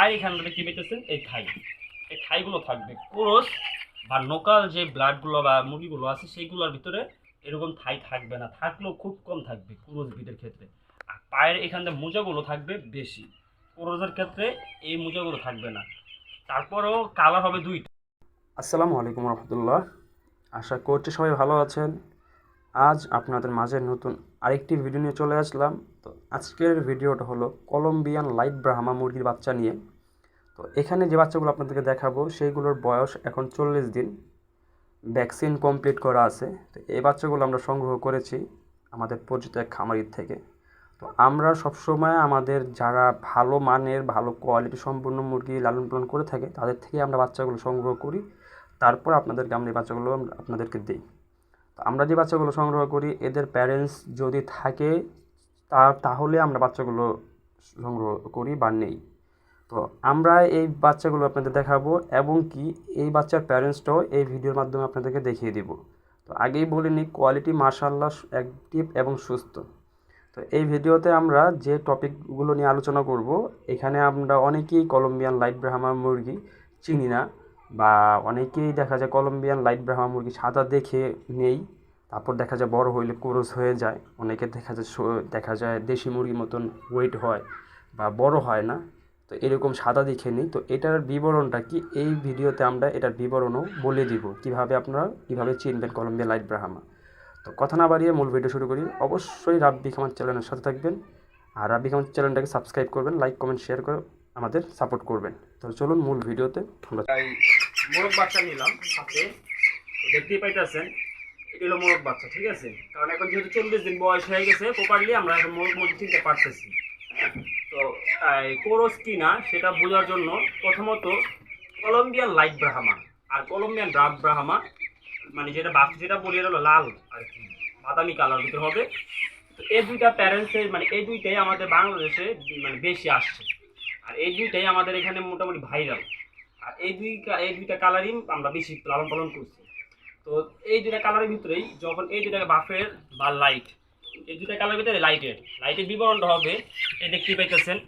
আর এখানটাতে কি পেতেছেন এই থাই এই থাইগুলো থাকবে কোরস বা লোকাল যে ব্লাডগুলো বা মুরগিগুলো আছে, সেইগুলোর ভিতরে এরকম থাই থাকবে না। থাকলেও খুব কম থাকবে কুরোজ বিটের ক্ষেত্রে। আর পায়ের এখানটা মোজাগুলো থাকবে বেশি। কুরোজের ক্ষেত্রে এই মোজাগুলো থাকবে না। তারপরেও কালার হবে দুইটা। আসসালামু আলাইকুম রহমতুল্লাহ। আশা করছি সবাই ভালো আছেন। আজ আপনাদের মাঝে নতুন আরেকটি ভিডিও নিয়ে চলে আসলাম। তো আজকের ভিডিওটা হলো কলম্বিয়ান লাইট ব্রাহ্মা মুরগির বাচ্চা নিয়ে। তো এখানে যে বাচ্চাগুলো আপনাদেরকে দেখাবো, সেইগুলোর বয়স এখন চল্লিশ দিন। ভ্যাকসিন কমপ্লিট করা আছে। তো এই বাচ্চাগুলো আমরা সংগ্রহ করেছি আমাদের পরিচিত এক খামারির থেকে। তো আমরা সবসময় আমাদের যারা ভালো মানের, ভালো কোয়ালিটি সম্পূর্ণ মুরগি লালন পালন করে থাকে, তাদের থেকে আমরা বাচ্চাগুলো সংগ্রহ করি। তারপর আপনাদেরকে আমরা এই বাচ্চাগুলো আপনাদেরকে দিই। তো আমরা যে বাচ্চাগুলো সংগ্রহ করি, এদের প্যারেন্টস যদি থাকে তা, তাহলে আমরা বাচ্চাগুলো সংগ্রহ করি বা নেই। তো আমরা এই বাচ্চাগুলো আপনাদের দেখাবো এবং কি এই বাচ্চার প্যারেন্টসটাও এই ভিডিওর মাধ্যমে আপনাদেরকে দেখিয়ে দিব। তো আগেই বলে নিই কোয়ালিটি মার্শাল্লাহ অ্যাক্টিভ এবং সুস্থ। তো এই ভিডিওতে আমরা যে টপিকগুলো নিয়ে আলোচনা করব, এখানে আমরা অনেকেই কলম্বিয়ান লাইট ব্রাহ্মা মুরগি চিনি না বা অনেকেই দেখা যায় কলম্বিয়ান লাইট ব্রাহ্মা মুরগি সাদা দেখে নেই। তারপর দেখা যায় বড় হইলে ক্রোস হয়ে যায়। অনেকে দেখা যায় দেখা যায় দেশি মুরগির মতন ওয়েট হয় বা বড় হয় না। তো এরকম সাদা দেখে নিই। তো এটার বিবরণটা কি? এই ভিডিওতে আমরা এটার বিবরণও বলে দিব। কীভাবে আপনারা, কীভাবে চিনবেন কলম্বিয়া লাইট ব্রাহামা? তো কথা না বাড়িয়ে মূল ভিডিও শুরু করি। অবশ্যই রাব্বি খামার চ্যানেলের সাথে থাকবেন। আর রাব্বি খামার চ্যানেলটাকে সাবস্ক্রাইব করবেন লাইক কমেন্ট শেয়ার করে আমাদের সাপোর্ট করবেন। তো চলুন মূল ভিডিওতে আমরা মোরগ বাচ্চা নিলাম সাথে। দেখতেই পাইতেছেন এটা মোরগ বাচ্চা, ঠিক আছে? কারণ এখন যেহেতু চল্লিশ দিন বয়স হয়ে গেছে প্রপারলি আমরা এখন মোরগ মুরগি চিনতে পারতেছি? তো কোরস কি না সেটা বোঝার জন্য প্রথমত কলম্বিয়ান লাইট ব্রাহ্মা আর কলম্বিয়ান রাব ব্রাহ্মা মানে যেটা বাচ্চা যেটা বলি এটা লাল আর কি, বাদামি কালার ভিতরে হবে। তো এই দুইটা প্যারেন্টসের মানে এই দুইটাই আমাদের বাংলাদেশে মানে বেশি আসছে। আর এই দুইটাই আমাদের এখানে মোটামুটি ভাইরাল আর এই দুইটা এই দুইটা কালারই আমরা বেশি লালন পালন করছি। তো এই দুটা কালারের ভিতরেই যখন এই দুইটা বাফের বা লাইট এই দুটা কালারের ভিতরে লাইটের লাইটের বিবরণটা হবে এই দেখতে পাইতেছেন?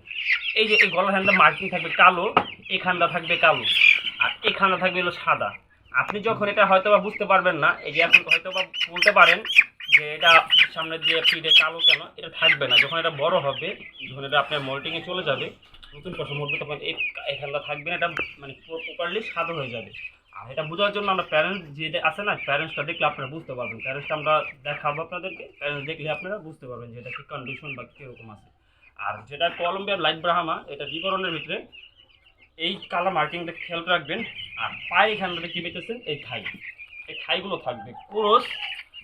এই যে এই গলার হ্যান্ডটা মার্কিং থাকবে কালো এখানটা থাকবে কালো, আর এখানটা থাকবে হলো সাদা। আপনি যখন এটা হয়তো বা বুঝতে পারবেন না, এই যে এখন হয়তো বা বলতে পারেন যে এটা সামনে দিয়ে ফিডে কালো কেন, এটা থাকবে না। যখন এটা বড় হবে, যখন এটা আপনার মোল্টিংয়ে চলে যাবে, নতুন পশম উঠবে, তখন এই এখানটা থাকবে না, এটা মানে প্রপারলি সাদা হয়ে যাবে। আর এটা বোঝার জন্য আমরা প্যারেন্টস যেটা আছে না প্যারেন্টসটা দেখলে আপনারা বুঝতে পারবেন। প্যারেন্টসটা আমরা দেখাবো আপনাদেরকে। প্যারেন্টস দেখলে আপনারা বুঝতে পারবেন যে এটা কি কন্ডিশন বা কীরকম আছে। আর যেটা কলম্বিয়ার লাইট ব্রাহামা, এটা বিবরণের ভিতরে এই কালার মার্কিংটা খেয়াল রাখবেন। আর পায়ে এখানটাতে কী পেতেছেন এই থাই এই থাইগুলো থাকবে। কোরস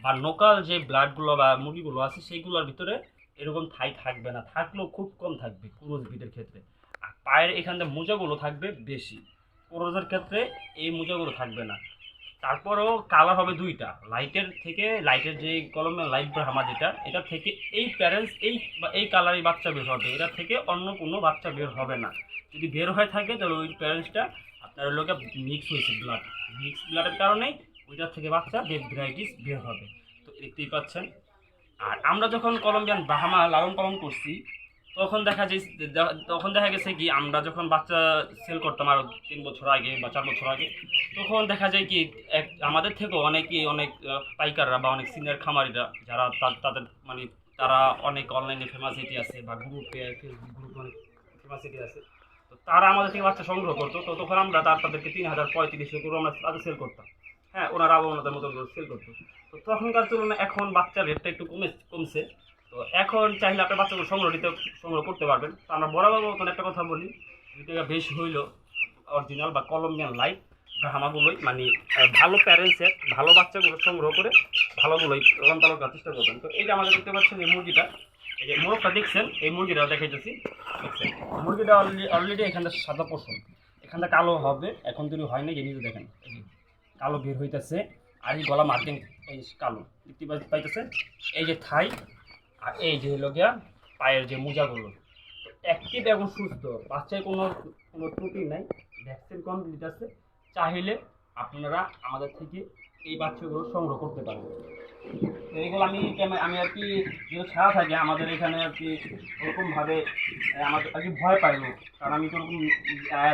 বা লোকাল যে ব্লাডগুলো বা মুরগিগুলো আছে, সেইগুলোর ভিতরে এরকম থাই থাকবে না। থাকলেও খুব কম থাকবে কুরোজ বিটের ক্ষেত্রে। আর পায়ের এখানটা মোজাগুলো থাকবে বেশি। কুরোজের ক্ষেত্রে এই মোজাগুলো থাকবে না। তারপরেও কালার হবে দুইটা। লাইটের থেকে লাইটের যে কলমে লাইট ব্রাহ্মা যেটা, এটা থেকে এই প্যারেন্টস এই এই কালারের বাচ্চা বের হবে। এটা থেকে অন্য কোনো বাচ্চা বের হবে না। যদি বের হয়ে থাকে, তাহলে ওই প্যারেন্টসটা আপনার লোকে মিক্স হয়েছে ব্লাড মিক্স ব্লাডের কারণেই ওইটার থেকে বাচ্চা যে ভ্যারাইটিস বের হবে। তো দেখতেই পাচ্ছেন। আর আমরা যখন কলম্বিয়ান ব্রাহ্মা লালন পালন করছি তখন দেখা যায় তখন দেখা গেছে কি, আমরা যখন বাচ্চা সেল করতাম আরও তিন বছর আগে বা চার বছর আগে, তখন দেখা যায় কি, এক, আমাদের থেকেও অনেকেই অনেক পাইকাররা বা অনেক সিনিয়র খামারিরা যারা তাদের মানে তারা অনেক অনলাইনে ফেমাসিটি আছে বা গ্রুপে ফেসবুক গ্রুপ অনেক ফেমাসিটি আছে। তো তারা আমাদের থেকে বাচ্চা সংগ্রহ করতো, তো তখন আমরা তার, তাদেরকে তিন হাজার পঁয়ত্রিশশো করে আমরা তাদের সেল করতাম। হ্যাঁ ওনারা আবার ওনাদের মতো করে সেল করতো। তো তখনকার তুলনায় এখন বাচ্চার রেটটা একটু কমে, কমছে। তো এখন চাইলে আপনার বাচ্চাগুলো সংগ্রহ নিতে, সংগ্রহ করতে পারবেন। তো আমরা বরাবর মতন একটা কথা বলি যেটা বেশ হইল অরিজিনাল বা কলম্বিয়ান লাইট ব্রাহ্মাগুলোই মানে ভালো প্যারেন্টসের ভালো বাচ্চাগুলো সংগ্রহ করে ভালোগুলোই লালন পালন করার চেষ্টা করবেন। তো এই যে আমাদের দেখতে পাচ্ছেন এই মুরগিটা, এই যে মোরগটা দেখছেন, এই মুরগিটা দেখাইতেছি। দেখছেন, মুরগিটা অলরেডি অলরেডি এখানটা সাদা পশম, এখানটা কালো হবে, এখন যদি হয় না দেখেন, এই যে কালো বের হইতেছে, আর এই গলা মার্কিং, এই কালো, দেখতে পাই- পাইতেছেন? এই যে থাই আর এই যে হলো গিয়া পায়ের যে মোজাগুলো অ্যাক্টিভ এবং সুস্থ বাচ্চায় কোনো কোনো ত্রুটি নাই। ভ্যাকসিন কমপ্লিট আছে। চাইলে আপনারা আমাদের থেকে এই বাচ্চাগুলো সংগ্রহ করতে পারবেন এইগুলো আমি আমি আর কি যেহেতু ছাড়া থাকে, আমাদের এখানে আর কি ওরকমভাবে আমাদের আর কি ভয় পাই লোক। কারণ আমি তো ওরকম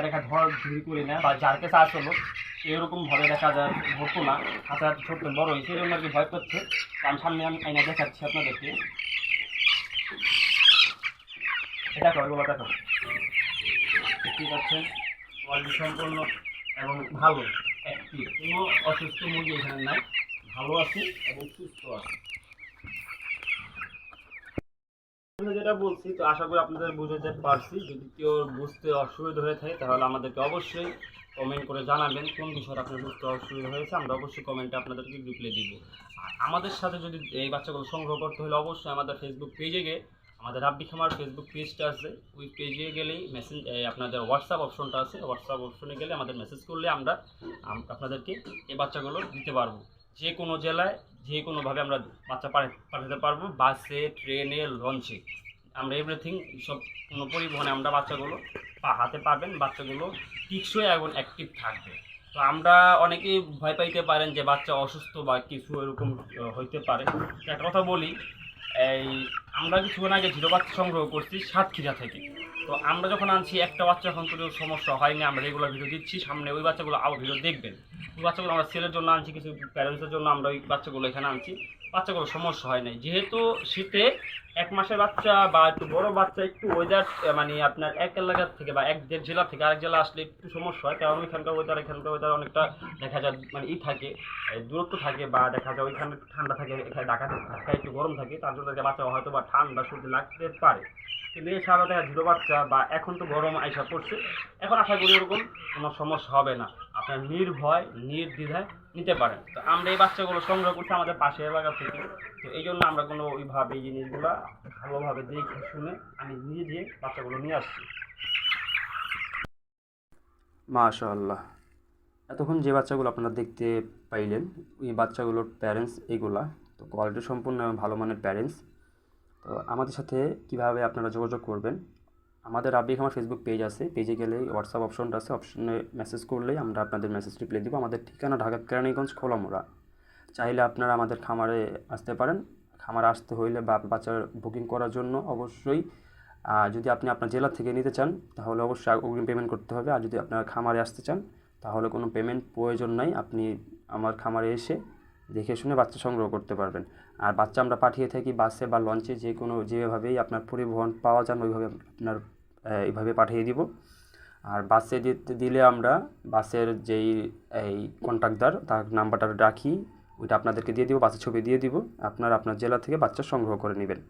দেখা ধর ধরি করি না, বা যার কাছে আসলো সেরকম ভাবে দেখা যায় ধরতো না। হাতে হাতে ছোট্ট বড় হয়েছে, এরকম আর কি ভয় করছে। আমি সামনে আমি আইনা দেখাচ্ছি আপনাদেরকে। এটা করো এগুলো কথা দেখতেই পাচ্ছেন কোয়ালিটি সম্পন্ন এবং ভালো। একটি কোনো অসুস্থ মুরগি এখানে নাই। ভালো আছে এবং সুস্থ আছে। আমি যেটা বলছি, তো আশা করি আপনাদের বুঝাতে পারছি। যদি কেউ বুঝতে অসুবিধা হয়ে থাকে, তাহলে আমাদেরকে অবশ্যই কমেন্ট করে জানাবেন কোন বিষয়ে আপনার বুঝতে অসুবিধা হয়েছে। আমরা অবশ্যই কমেন্টে আপনাদেরকে রিপ্লাই দিব। আর আমাদের সাথে যদি এই বাচ্চাগুলো সংগ্রহ করতে হলে অবশ্যই আমাদের ফেসবুক পেজে গিয়ে, আমাদের রাব্বি খামার ফেসবুক পেজটা আছে। ওই পেজে গেলেই মেসেজ আপনাদের হোয়াটসঅ্যাপ অপশনটা আছে। হোয়াটসঅ্যাপ অপশনে গেলে আমাদের মেসেজ করলে আমরা আপনাদেরকে এই বাচ্চাগুলো দিতে পারব। যে কোনো জেলায় যে কোনোভাবে আমরা বাচ্চা পাঠা- পাঠাতে পারব, বাসে, ট্রেনে, লঞ্চে। আমরা এভরিথিং সব কোনো পরিবহনে আমরা বাচ্চাগুলো হাতে পাবেন, বাচ্চাগুলো টিকসই এবং অ্যাক্টিভ থাকবে। তো আমরা অনেকেই ভয় পাইতে পারেন যে বাচ্চা অসুস্থ বা কিছু এরকম হইতে পারে। একটা কথা বলি, এই আমরা কিছুক্ষণ আগে জিরো বাচ্চা সংগ্রহ করছি সাতক্ষীরা থেকে। তো আমরা যখন আনছি, একটা বাচ্চা এখন তো সমস্যা হয়নি, আমরা রেগুলার ভিডিও দিচ্ছি, সামনে ওই বাচ্চাগুলো আরও ভিডিও দেখবেন। বাচ্চাগুলো আমরা সেলের জন্য আনছি, কিছু প্যারেন্টসের জন্য আমরা ওই বাচ্চাগুলো এখানে আনছি। বাচ্চাগুলো সমস্যা হয় নাই। যেহেতু শীতে এক মাসের বাচ্চা বা একটু বড় বাচ্চা, একটু ওয়েদার মানে আপনার এক এলাকার থেকে বা এক দেড় জেলা থেকে আরেক জেলা আসলে একটু সমস্যা হয়, কারণ ওইখানকার ওয়েদার এখানকার ওয়েদার অনেকটা দেখা যায় মানে ই থাকে দূরত্ব থাকে বা দেখা যায় ওইখানে ঠান্ডা থাকে, এখানে ঢাকা ঢাকায় একটু গরম থাকে, তার জন্য বাচ্চা হয়তো বা ঠান্ডা সর্দি লাগতে পারে। কিন্তু এছাড়া দেখা জিরো বাচ্চা বা এখন তো গরম আইসা পড়ছে, এখন আশা করি ওরকম কোনো সমস্যা হবে না। আপনার নির্ভয়, নির্দ্বিধায় নিতে পারেন। তো আমরা এই বাচ্চাগুলো সংগ্রহ করছি আমাদের পাশের এলাকা থেকে। তো এই জন্য আমরা কোনো ওইভাবে এই জিনিসগুলো ভালোভাবে দেখে শুনে আমি নিজে বাচ্চাগুলো নিয়ে আসছি। মাশাআল্লাহ। এতক্ষণ যে বাচ্চাগুলো আপনারা দেখতে পাইলেন এই বাচ্চাগুলোর প্যারেন্টস এইগুলা তো কোয়ালিটি সম্পূর্ণ ভালো মানের প্যারেন্টস তো আমাদের সাথে কীভাবে আপনারা যোগাযোগ করবেন আমাদের রাব্বি আমার ফেসবুক পেজ আছে। পেজে গেলে হোয়াটসঅ্যাপ অপশনটা আছে। অপশনে মেসেজ করলেই আমরা আপনাদের মেসেজ রিপ্লাই দিব। আমাদের ঠিকানা ঢাকা কেরানীগঞ্জ, খোলামোড়া। চাইলে আপনারা আমাদের খামারে আসতে পারেন। খামারে আসতে হইলে বা বাচ্চার বুকিং করার জন্য অবশ্যই যদি আপনি আপনার জেলা থেকে নিতে চান, তাহলে অবশ্যই অগ্রিম পেমেন্ট করতে হবে। আর যদি আপনার খামারে আসতে চান, তাহলে কোনো পেমেন্ট প্রয়োজন নাই। আপনি আমার খামারে এসে দেখে শুনে বাচ্চা সংগ্রহ করতে পারবেন। আর বাচ্চা আমরা পাঠিয়ে থাকি বাসে বা লঞ্চে যে কোনো যেভাবেই আপনার পরিবহন পাওয়া যান, ওইভাবে আপনার এইভাবে পাঠিয়ে দিব। আর বাসে দিতে দিলে আমরা বাসের যেই, এই কন্ট্রাক্টদার তার নাম্বারটা রাখি, ওইটা আপনাদেরকে দিয়ে দিব, বাসের ছবি দিয়ে দিব। আপনার আপনার জেলা থেকে বাচ্চা সংগ্রহ করে নেবেন।